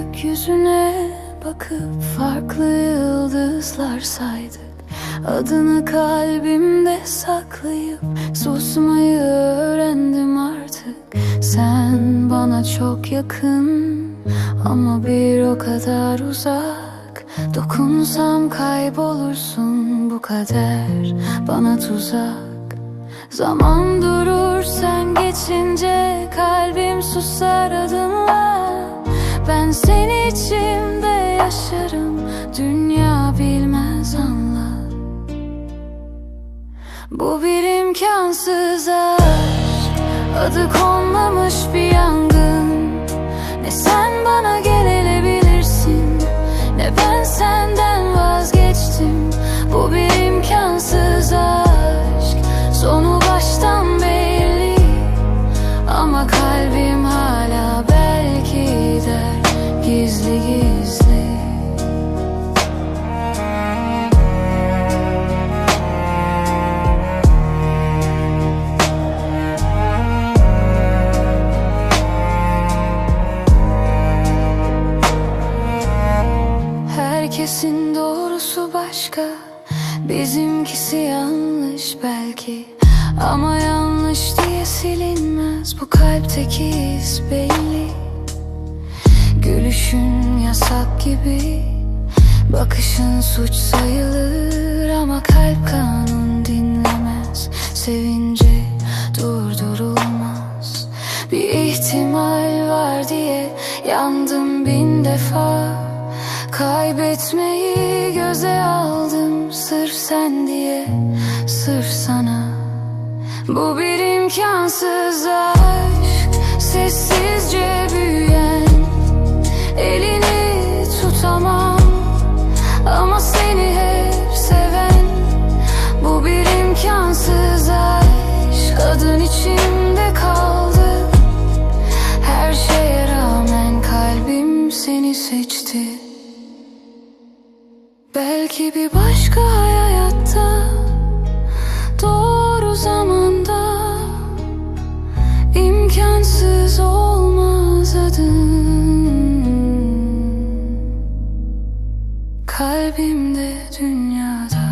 Gökyüzüne bakıp farklı yıldızlar saydık. Adını kalbimde saklayıp susmayı öğrendim artık. Sen bana çok yakın ama bir o kadar uzak. Dokunsam kaybolursun bu kader bana tuzak. Zaman durur sen geçince kalbim susar adınla Ben seni içimde yaşarım. Dünya bilmez anla. Bu bir imkansız aşk. Adı konmamış bir yangın. Ne sen bana gelebilirsin Herkesin doğrusu başka. Bizimkisi yanlış belki. Ama yanlış diye silinmez. Bu kalpteki iz belli. Gülüşün yasak gibi. Bakışın suç sayılır Ama kalp kanun dinlemez. Sevince durdurulmaz. Bir ihtimal var diye Yandım bin Kaybetmeyi göze aldım Sırf sen diye Sırf sana. Bu bir imkansız aşk Sessizce büyüyen. Elini tutamam Ama seni hep seven. Bu bir imkansız aşk Adın içimde kaldı. Her şeye rağmen kalbim seni seçti Belki bir başka hayatta Doğru zamanda imkansız olmaz adın. Kalbimde dünyada